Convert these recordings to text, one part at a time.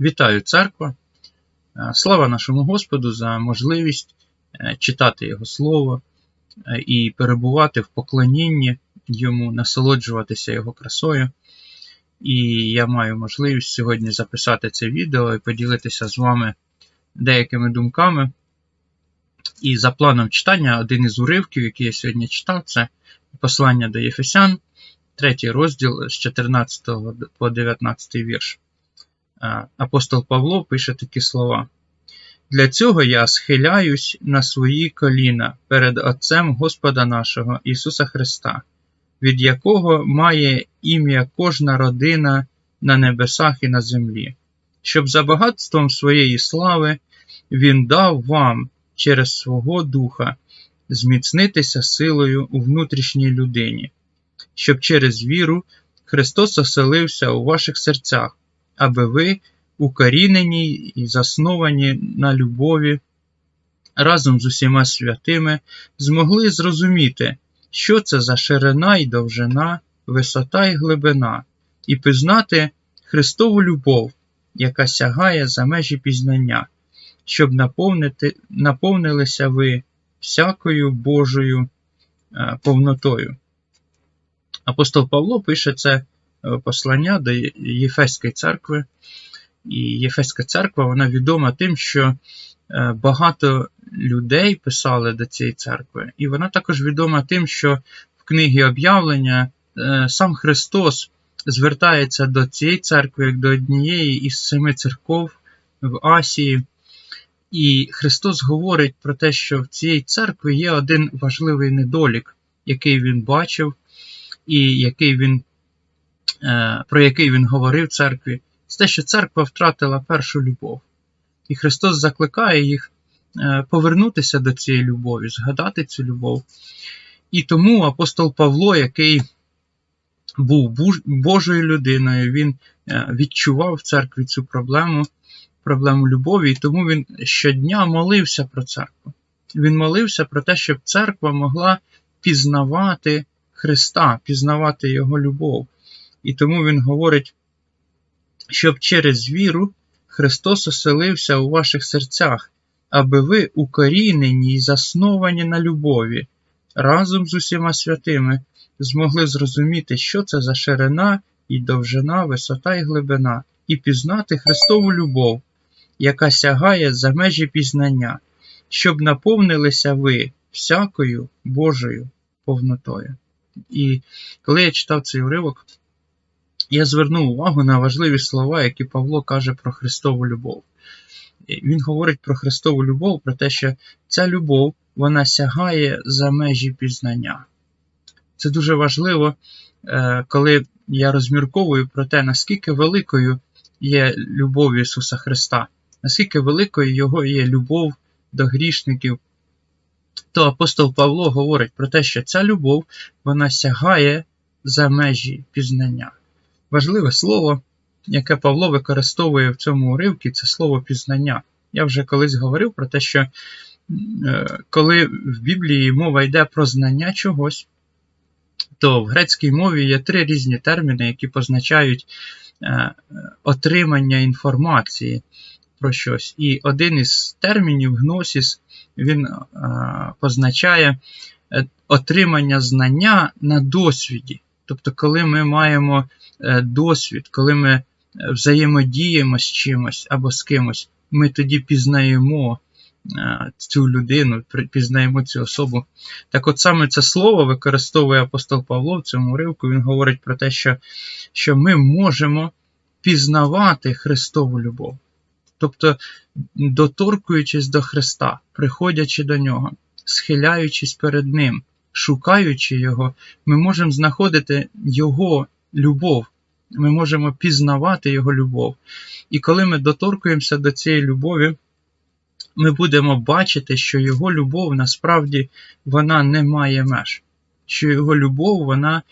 Вітаю церква! Е, Слава нашому Господу за можливість е, читати Його Слово е, і перебувати в поклонінні Йому, насолоджуватися Його красою. І я маю можливість сьогодні записати це відео і поділитися з вами деякими думками. І за планом читання, один із уривків, який я сьогодні читав, це послання до Єфесян, третій розділ з 14 по 19 вірш. Апостол Павло пише такі слова. Для цього я схиляюсь на свої коліна перед Отцем Господа нашого Ісуса Христа, від якого має ім'я кожна родина на небесах і на землі, щоб за багатством своєї слави Він дав вам через свого Духа зміцнитися силою у внутрішній людині, щоб через віру Христос оселився у ваших серцях аби ви, укорінені і засновані на любові, разом з усіма святими, змогли зрозуміти, що це за ширина і довжина, висота і глибина, і пізнати Христову любов, яка сягає за межі пізнання, щоб наповнити, наповнилися ви всякою Божою е, повнотою. Апостол Павло пише це послання до Єфеської церкви. І Єфеська церква вона відома тим, що багато людей писали до цієї церкви, і вона також відома тим, що в книгі об'явлення сам Христос звертається до цієї церкви як до однієї із семи церков в Асії. І Христос говорить про те, що в цій церкві є один важливий недолік, який він бачив, і який він про який він говорив церкві, це те, що церква втратила першу любов. І Христос закликає їх повернутися до цієї любові, згадати цю любов. І тому апостол Павло, який був Божою людиною, він відчував в церкві цю проблему, проблему любові, і тому він щодня молився про церкву. Він молився про те, щоб церква могла пізнавати Христа, пізнавати Його любов. І тому він говорить, щоб через віру Христос оселився у ваших серцях, аби ви укорінені і засновані на любові, разом з усіма святими змогли зрозуміти, що це за ширина і довжина, висота і глибина, і пізнати Христову любов, яка сягає за межі пізнання, щоб наповнилися ви всякою Божою повнотою. І коли я читав цей уривок, я звернув увагу на важливі слова, які Павло каже про Христову любов. Він говорить про Христову любов, про те, що ця любов вона сягає за межі пізнання. Це дуже важливо, коли я розмірковую про те, наскільки великою є любов Ісуса Христа, наскільки великою Його є любов до грішників. То апостол Павло говорить про те, що ця любов вона сягає за межі пізнання. Важливе слово, яке Павло використовує в цьому уривці, це слово пізнання. Я вже колись говорив про те, що коли в Біблії мова йде про знання чогось, то в грецькій мові є три різні терміни, які позначають отримання інформації про щось. І один із термінів гносіс, він позначає отримання знання на досвіді. Тобто, коли ми маємо досвід, коли ми взаємодіємо з чимось або з кимось, ми тоді пізнаємо цю людину, пізнаємо цю особу. Так от саме це слово використовує апостол Павло в цьому уривку, він говорить про те, що, що ми можемо пізнавати Христову любов. Тобто, доторкуючись до Христа, приходячи до Нього, схиляючись перед Ним, шукаючи Його, ми можемо знаходити Його любов, ми можемо пізнавати Його любов. І коли ми доторкуємося до цієї любові, ми будемо бачити, що Його любов насправді вона не має меж, що Його любов вона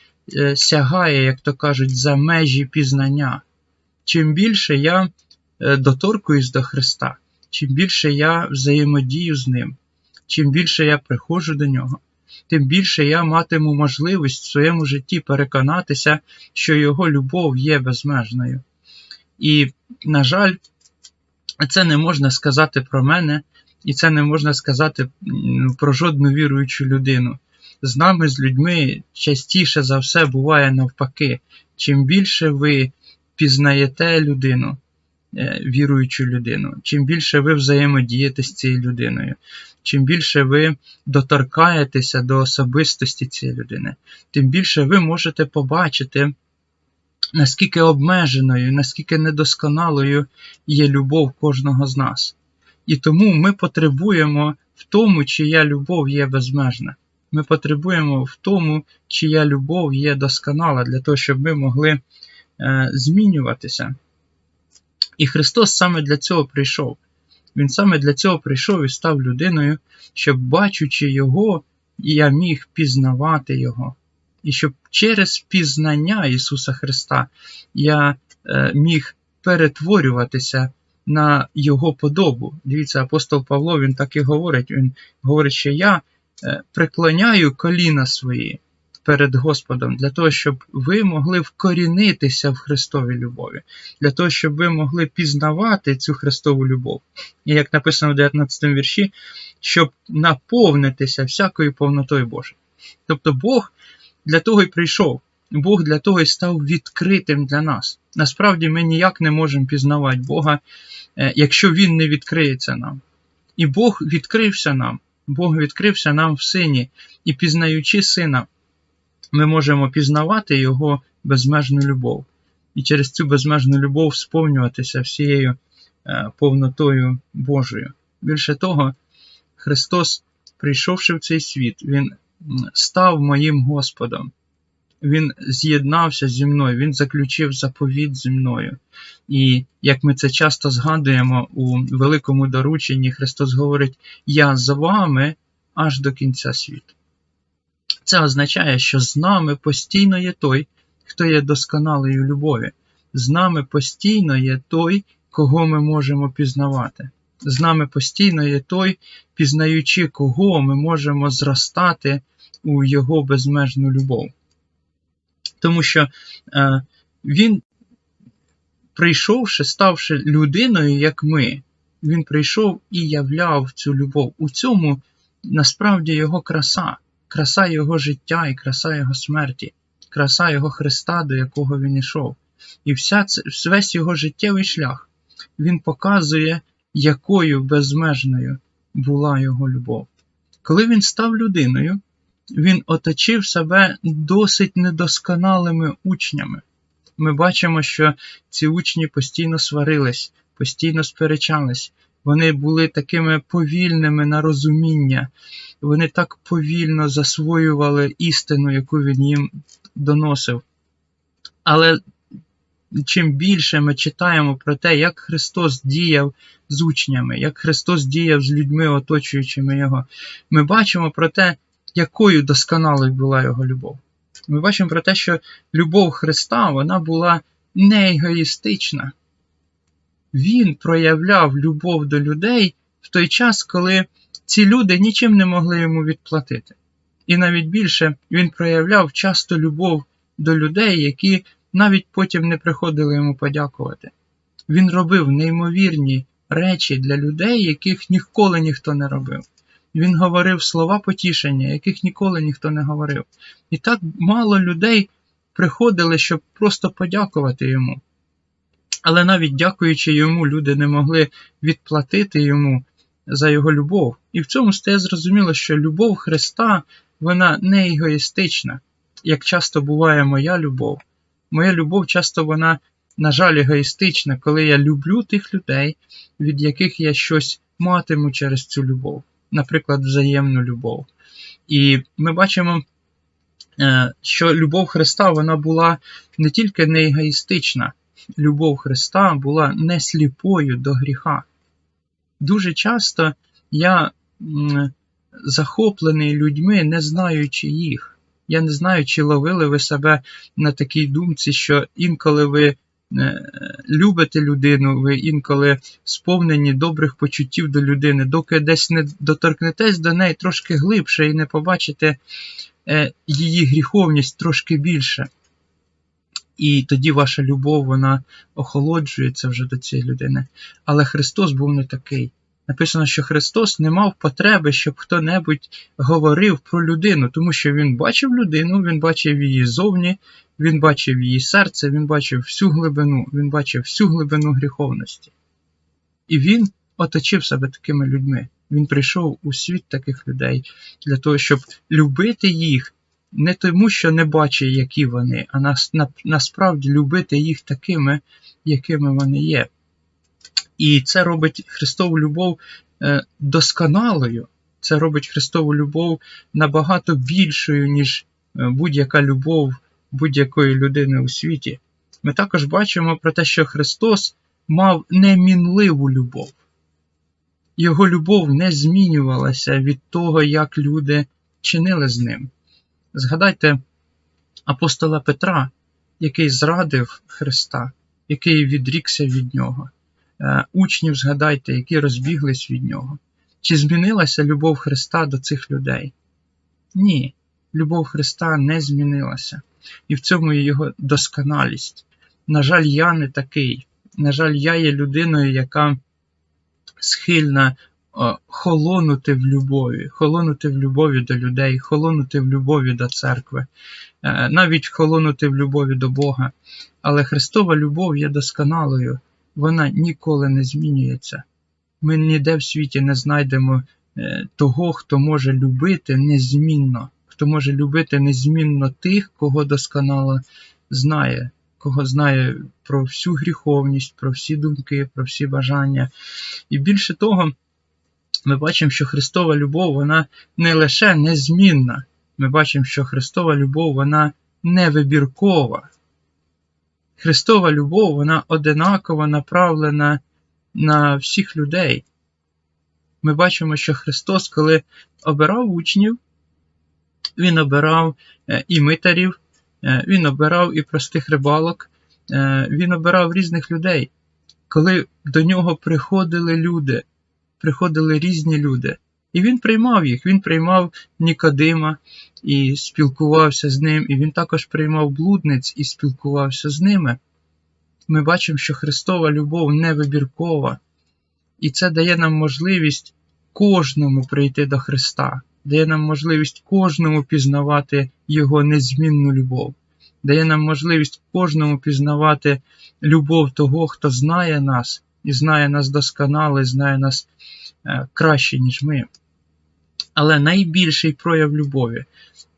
сягає, як то кажуть, за межі пізнання. Чим більше я доторкуюсь до Христа, чим більше я взаємодію з Ним, чим більше я приходжу до Нього, тим більше я матиму можливість в своєму житті переконатися, що Його любов є безмежною. І на жаль, це не можна сказати про мене, і це не можна сказати про жодну віруючу людину. З нами, з людьми, частіше за все буває навпаки. Чим більше ви пізнаєте людину, е, віруючу людину, чим більше ви взаємодієте з цією людиною, чим більше ви доторкаєтеся до особистості цієї людини, тим більше ви можете побачити, наскільки обмеженою, наскільки недосконалою є любов кожного з нас. І тому ми потребуємо в тому, чия любов є безмежна. Ми потребуємо в тому, чия любов є досконала, для того, щоб ми могли е, змінюватися. І Христос саме для цього прийшов. Він саме для цього прийшов і став людиною, щоб, бачучи Його, я міг пізнавати Його. І щоб через пізнання Ісуса Христа я е, міг перетворюватися на Його подобу. Дивіться, апостол Павло він так і говорить. Він говорить, що я е, преклоняю коліна свої перед Господом, для того, щоб ви могли вкорінитися в Христовій любові, для того, щоб ви могли пізнавати цю Христову любов. І як написано в 19 вірші, щоб наповнитися всякою повнотою Божою. Тобто Бог для того і прийшов. Бог для того і став відкритим для нас. Насправді ми ніяк не можемо пізнавати Бога, е, якщо Він не відкриється нам. І Бог відкрився нам, Бог відкрився нам в сині, і пізнаючи сина, ми можемо пізнавати Його безмежну любов. І через цю безмежну любов сповнюватися всією е, повнотою Божою. Більше того, Христос, прийшовши в цей світ, Він став моїм Господом. Він з'єднався зі мною, він заключив заповіт зі мною. І як ми це часто згадуємо у великому дорученні, Христос говорить: Я з вами аж до кінця світу. Це означає, що з нами постійно є той, хто є досконалою любові. З нами постійно є той, кого ми можемо пізнавати. З нами постійно є той, пізнаючи кого ми можемо зростати у Його безмежну любов. Тому що е, Він, прийшовши, ставши людиною, як ми, він прийшов і являв цю любов. У цьому насправді його краса, краса Його життя і краса Його смерті, краса Його Христа, до якого він йшов. І вся це, весь його життєвий шлях він показує, якою безмежною була його любов. Коли він став людиною, він оточив себе досить недосконалими учнями. Ми бачимо, що ці учні постійно сварились, постійно сперечались. Вони були такими повільними на розуміння, вони так повільно засвоювали істину, яку він їм доносив. Але чим більше ми читаємо про те, як Христос діяв з учнями, як Христос діяв з людьми, оточуючими Його, ми бачимо про те, якою досконалою була його любов. Ми бачимо про те, що любов Христа вона була не егоїстична. Він проявляв любов до людей в той час, коли ці люди нічим не могли йому відплатити. І навіть більше він проявляв часто любов до людей, які навіть потім не приходили йому подякувати. Він робив неймовірні речі для людей, яких ніколи ніхто не робив. Він говорив слова потішення, яких ніколи ніхто не говорив. І так мало людей приходили, щоб просто подякувати йому. Але навіть дякуючи йому, люди не могли відплатити йому за його любов. І в цьому стає зрозуміло, що любов Христа вона не егоїстична, як часто буває моя любов. Моя любов часто вона, на жаль, егоїстична, коли я люблю тих людей, від яких я щось матиму через цю любов наприклад, взаємну любов. І ми бачимо, е, що любов Христа вона була не тільки не егоїстична, любов Христа була не сліпою до гріха. Дуже часто я захоплений людьми, не знаючи їх. Я не знаю, чи ловили ви себе на такій думці, що інколи ви Е, любите людину, ви інколи сповнені добрих почуттів до людини, доки десь не доторкнетесь до неї трошки глибше і не побачите е, її гріховність трошки більше. І тоді ваша любов вона охолоджується вже до цієї людини. Але Христос був не такий. Написано, що Христос не мав потреби, щоб хто-небудь говорив про людину, тому що Він бачив людину, він бачив її зовні, він бачив її серце, він бачив всю глибину, він бачив всю глибину гріховності. І він оточив себе такими людьми. Він прийшов у світ таких людей для того, щоб любити їх не тому, що не бачить, які вони, а нас, на, насправді любити їх такими, якими вони є. І це робить Христову любов е, досконалою. Це робить Христову любов набагато більшою, ніж е, будь-яка любов будь-якої людини у світі. Ми також бачимо про те, що Христос мав немінливу любов. Його любов не змінювалася від того, як люди чинили з ним. Згадайте апостола Петра, який зрадив Христа, який відрікся від нього. Е, учнів згадайте, які розбіглись від нього. Чи змінилася любов Христа до цих людей? Ні, любов Христа не змінилася. І в цьому є його досконалість. На жаль, я не такий. На жаль, я є людиною, яка схильна холонути в любові, холонути в любові до людей, холонути в любові до церкви, е, навіть холонути в любові до Бога. Але Христова любов є досконалою, вона ніколи не змінюється. Ми ніде в світі не знайдемо е, того, хто може любити незмінно, хто може любити незмінно тих, кого досконало знає, кого знає про всю гріховність, про всі думки, про всі бажання. І більше того, ми бачимо, що Христова любов, вона не лише незмінна. Ми бачимо, що Христова любов, вона невибіркова. Христова любов, вона одинаково направлена на всіх людей. Ми бачимо, що Христос, коли обирав учнів, Він обирав е, і митарів, е, Він обирав і простих рибалок, е, Він обирав різних людей. Коли до нього приходили люди, приходили різні люди. І він приймав їх, він приймав Нікодима і спілкувався з ним, і він також приймав блудниць і спілкувався з ними. Ми бачимо, що Христова любов невибіркова, і це дає нам можливість кожному прийти до Христа, дає нам можливість кожному пізнавати Його незмінну любов, дає нам можливість кожному пізнавати любов того, хто знає нас і знає нас досконало, і знає нас е, краще, ніж ми. Але найбільший прояв любові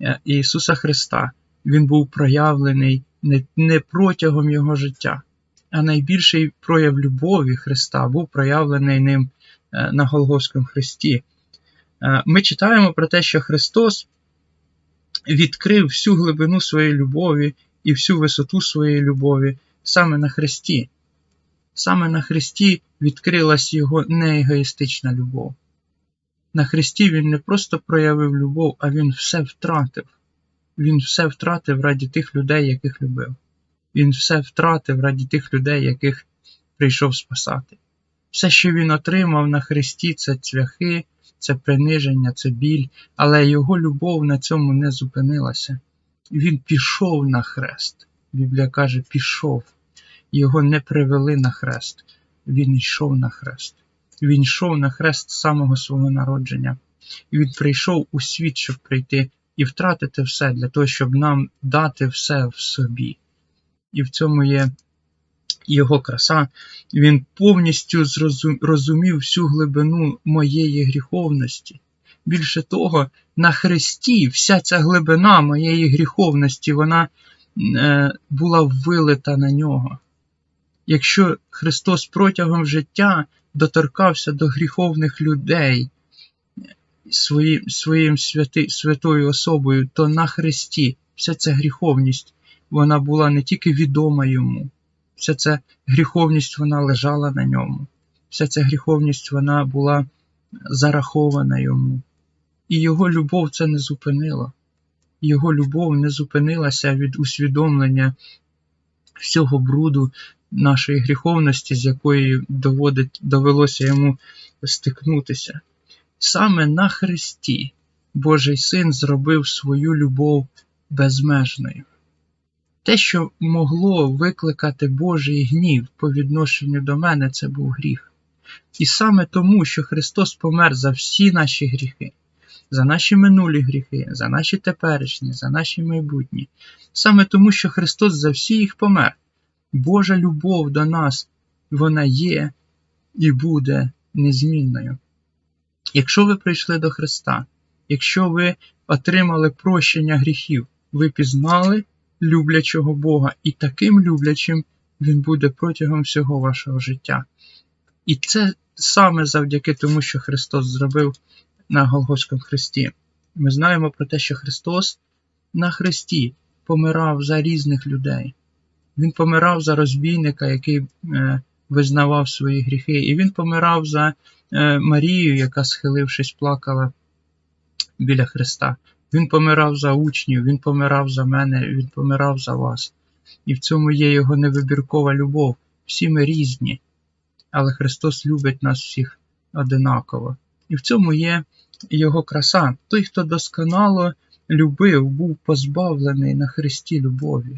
е, Ісуса Христа, Він був проявлений не протягом Його життя, а найбільший прояв любові Христа був проявлений ним е, на Голгофському Христі. Ми читаємо про те, що Христос відкрив всю глибину своєї любові і всю висоту своєї любові саме на Христі. Саме на Христі відкрилась його неегоїстична любов. На Христі Він не просто проявив любов, а Він все втратив. Він все втратив раді тих людей, яких любив. Він все втратив раді тих людей, яких прийшов спасати. Все, що він отримав на Христі, це цвяхи, це приниження, це біль, але його любов на цьому не зупинилася. Він пішов на хрест. Біблія каже, пішов його не привели на хрест. Він йшов на хрест. Він йшов на хрест самого свого народження. І він прийшов у світ, щоб прийти і втратити все для того, щоб нам дати все в собі. І в цьому є його краса. Він повністю зрозумів всю глибину моєї гріховності. Більше того, на хресті вся ця глибина моєї гріховності, вона е, була вилита на нього якщо Христос протягом життя доторкався до гріховних людей своїм, своїм святи, святою особою, то на Христі вся ця гріховність вона була не тільки відома йому, вся ця гріховність вона лежала на ньому, вся ця гріховність вона була зарахована йому. І його любов це не зупинила. Його любов не зупинилася від усвідомлення всього бруду нашої гріховності, з якою доводить, довелося йому стикнутися. Саме на Христі Божий Син зробив свою любов безмежною. те, що могло викликати Божий гнів по відношенню до мене, це був гріх. І саме тому, що Христос помер за всі наші гріхи, за наші минулі гріхи, за наші теперішні, за наші майбутні, саме тому, що Христос за всі їх помер. Божа любов до нас, вона є і буде незмінною. Якщо ви прийшли до Христа, якщо ви отримали прощення гріхів, ви пізнали люблячого Бога, і таким люблячим Він буде протягом всього вашого життя. І це саме завдяки тому, що Христос зробив на Голгофському Христі. Ми знаємо про те, що Христос на Христі помирав за різних людей. Він помирав за розбійника, який е, визнавав свої гріхи, і він помирав за е, Марію, яка, схилившись, плакала біля Христа. Він помирав за учнів, він помирав за мене, він помирав за вас. І в цьому є його невибіркова любов. Всі ми різні, але Христос любить нас всіх одинаково. І в цьому є його краса. Той, хто досконало любив, був позбавлений на Христі любові.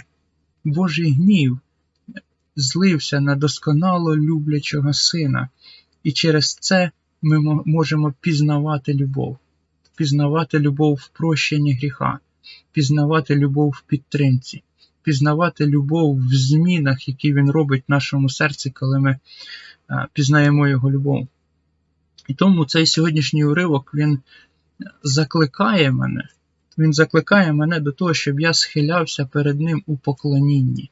Божий гнів злився на досконало люблячого сина, і через це ми можемо пізнавати любов, пізнавати любов в прощенні гріха, пізнавати любов в підтримці, пізнавати любов в змінах, які він робить в нашому серці, коли ми пізнаємо його любов. І тому цей сьогоднішній уривок він закликає мене, він закликає мене до того, щоб я схилявся перед ним у поклонінні.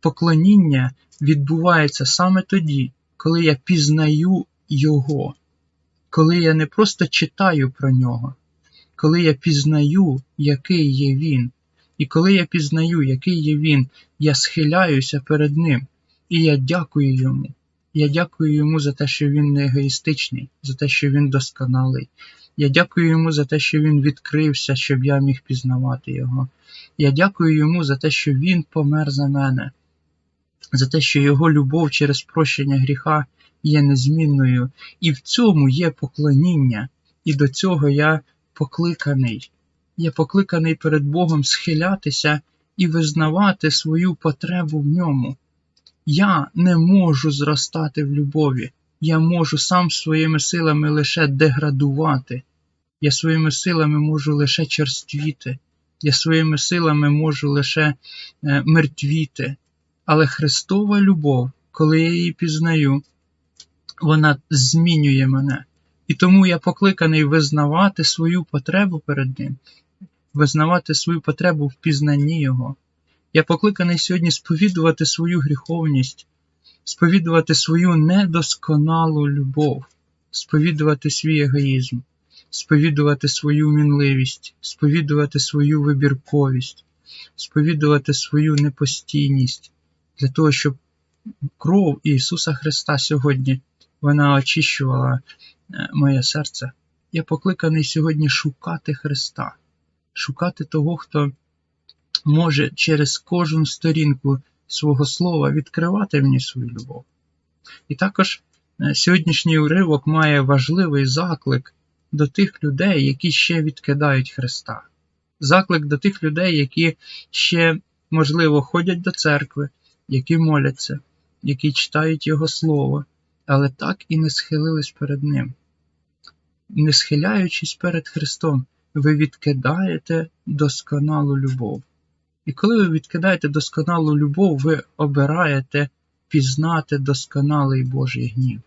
Поклоніння відбувається саме тоді, коли я пізнаю Його, коли я не просто читаю про нього, коли я пізнаю, який є Він. І коли я пізнаю, який є Він, я схиляюся перед Ним, і я дякую йому. Я дякую йому за те, що він не егоїстичний, за те, що він досконалий. Я дякую йому за те, що він відкрився, щоб я міг пізнавати його. Я дякую йому за те, що він помер за мене, за те, що його любов через прощення гріха є незмінною, і в цьому є поклоніння, і до цього я покликаний. Я покликаний перед Богом схилятися і визнавати свою потребу в ньому. Я не можу зростати в любові. Я можу сам своїми силами лише деградувати. Я своїми силами можу лише черствіти. Я своїми силами можу лише е, мертвіти. Але Христова любов, коли я її пізнаю, вона змінює мене. І тому я покликаний визнавати свою потребу перед Ним, визнавати свою потребу в пізнанні Його. Я покликаний сьогодні сповідувати свою гріховність, сповідувати свою недосконалу любов, сповідувати свій егоїзм, сповідувати свою мінливість, сповідувати свою вибірковість, сповідувати свою непостійність для того, щоб кров Ісуса Христа сьогодні вона очищувала е, моє серце. Я покликаний сьогодні шукати Христа, шукати того, хто може через кожну сторінку свого слова відкривати мені свою любов. І також е, сьогоднішній уривок має важливий заклик до тих людей, які ще відкидають Христа. Заклик до тих людей, які ще, можливо, ходять до церкви, які моляться, які читають Його Слово, але так і не схилились перед Ним. Не схиляючись перед Христом, ви відкидаєте досконалу любов. І коли ви відкидаєте досконалу любов, ви обираєте пізнати досконалий Божий гнів.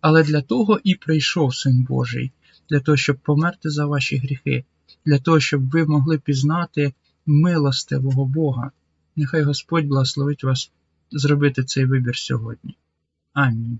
Але для того і прийшов Син Божий, для того, щоб померти за ваші гріхи, для того, щоб ви могли пізнати милостивого Бога. Нехай Господь благословить вас зробити цей вибір сьогодні. Амінь.